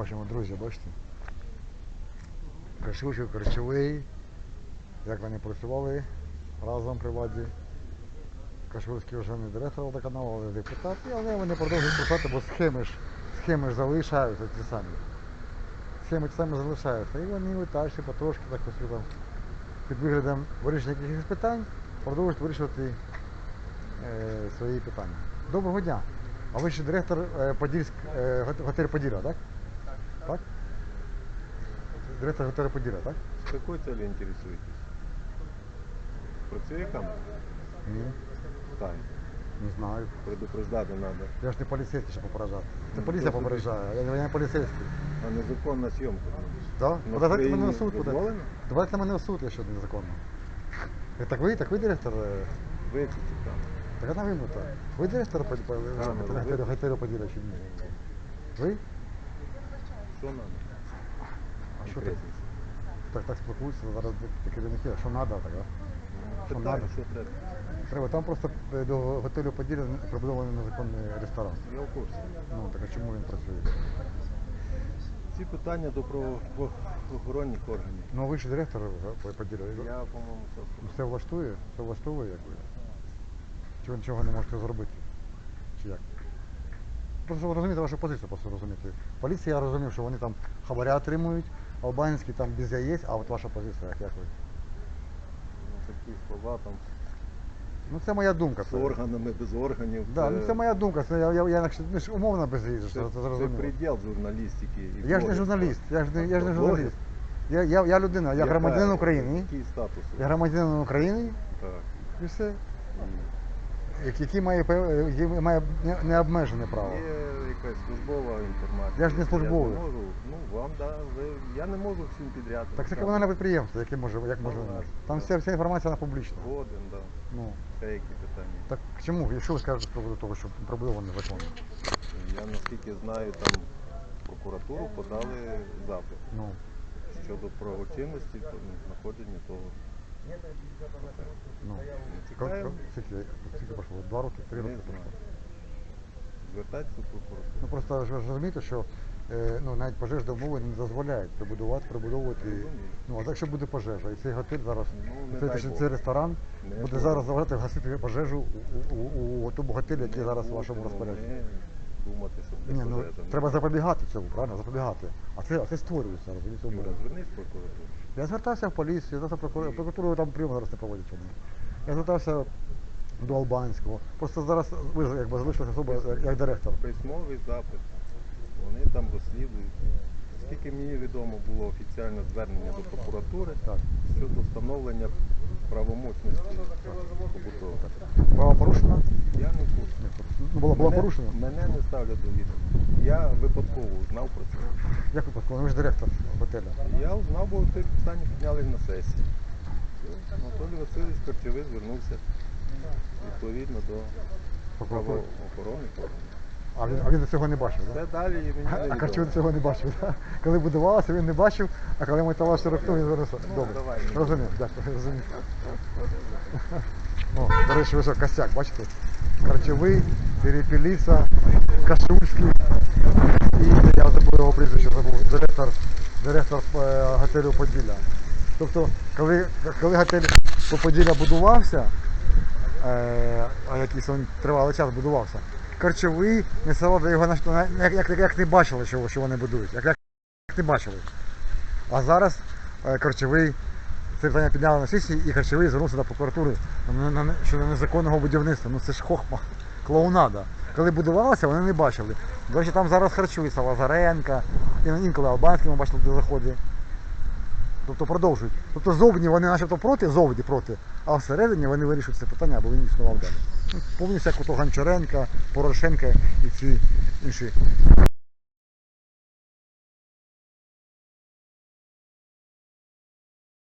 Бачимо, друзі, бачите? Кашучик, Корчовий, як вони працювали разом при владі. Кашульський вже не директор водоканалу, але депутат, але вони продовжують працювати, бо схеми ж, схеми ж залишаються ті самі. Схеми ті самі залишаються. І вони далі потрошки так ось там під виглядом вирішення якихось питань продовжують вирішувати е, свої питання. Доброго дня. А ви ще директор е, Подільськ, е, гот- готелю Поділля, так? Так? Директор готелю Поділля, так? С какой целью интересуетесь? Працівникам? Ні, Так. не знаю. Предупреждати треба. Я ж не поліцейський, щоб попереджати. Це Ну, поліція попереджає, я не, я не поліцейський. А незаконна. Так? На Подавайте мене Україні в суд. дозволено? Давайте мене в суд, якщо незаконно. Е, Так ви, так ви директор? е, Виключити там. Так вона винута. Ви директор по- по- Так, ну, готелю, ви- готелю Поділля чи ні? Ви? Що треба? А що так? Так, так спілкуються, зараз такі керівники, а що треба, так? а? Що Питаю, надо? що треба? Треба, там просто е, до готелю Поділля прибудований незаконний ресторан. Я в курсі. Ну, так а чому він працює? Ці питання до правоохоронних органів. Ну, а ви ж директор е, Поділля. Я, по-моєму, все. Ну, Все влаштує? Все влаштовує, якби? Чи ви нічого не можете зробити? Чи як? Просто розуміти вашу позицію, просто розуміти. Поліція, я розумів, що вони там хабаря отримують, албанські там без яєць, а от ваша позиція, як, ви? Ну, Такі слова там Ну це моя думка. з органами, без органів. да, ну, це моя думка, це я, я, я, інакше- ну, ж умовно без яєць, це, це, це зрозуміло. приділ журналістики. і Я ж не блогерства. журналіст, я ж не, я ж не журналіст. Я, я, я людина, я Яка- громадянин України. Який статус? Я громадянин України Так. і все. І Який який має, пев- який має не- необмежене право. Є якась службова інформація. Я ж не службовий. Я не можу, ну вам да, ви, я не можу всім підряд. Так це комунальне підприємство, яке може, як може. Так, Там вся, вся інформація вона публічна. Згоден, да. Ну, Ще які питання. так чому? Якщо ви скажете приводу того, що пробудовано законно? Я наскільки знаю, там в прокуратуру подали запит Ну, щодо правочинності там, знаходження того. ну. Чекаємо. Скільки, скільки пройшло? Два роки? Три Не роки знаю. пройшло? Звертайтеся в прокуратуру. Ну просто ж ви ж розумієте, що е, ну, навіть пожежні умови не дозволяють прибудувати, прибудовувати. Розумію. Ну, а так якщо буде пожежа, і цей готель зараз, Ну, не цей, дай цей, Бог. цей ресторан Не буде Бог. зараз заважати гасити пожежу у, у, у, у тому готелі, який Не зараз в вашому будемо розпорядженні. ми думати, що Ні, ну треба запобігати цьому, правильно? Запобігати. А це, а це створюється, розумієте, умови. звернись в прокуратуру. Я звертався в поліцію, я звертався в прокуратуру, прокуратуру там прийом зараз не проводять вони. Я звертався до Албанського. Просто зараз ви якби залишилася особа як, як директор. Письмовий запит. Вони там розслідують. Скільки мені відомо було офіційне звернення до прокуратури Так. щодо встановлення правомочності побутового. Справа порушена? Я не в. Ну, була, була Мене- порушена? Мене не ставлять до відома. Я випадково знав про це. Як випадково? Ви ж директор готеля. Я знав, бо це питання підняли на сесії. Анатолій Васильович Корчовий звернувся відповідно до Прокуратури. правоохоронних органів. А він, а він цього не бачив, Це так? далі мені А невідомо. Карчун цього не бачив, так? Коли будувалося, він не бачив, а коли металаш рухнув, він звернувся. Ну, Добре. давай. Розумів, дякую, розумів. О, до речі, що, косяк, бачите? Харчовий, Перепеліса, Кашульський. І я забув його прізвище, забув. Директор, директор е, готелю Поділля. Тобто, коли, коли готель по Поділля будувався, якийсь він тривалий час будувався, Корчовий не село його на- на- як, як, як не бачили, що, що вони будують. Як, як не бачили. А зараз е, Корчовий це питання підняли на сесії і Харчовий звернувся до прокуратури щодо незаконного будівництва. Ну це ж хохма, клоунада. Коли будувалося, вони не бачили. До речі, там зараз харчується Лазаренка, інколи Албанський ми бачили до заході. Тобто продовжують. Тобто зовні вони начебто проти, зовні проти, а всередині вони вирішують це питання, аби він існував далі. Повністю як ото Гончаренка, Порошенка і ці інші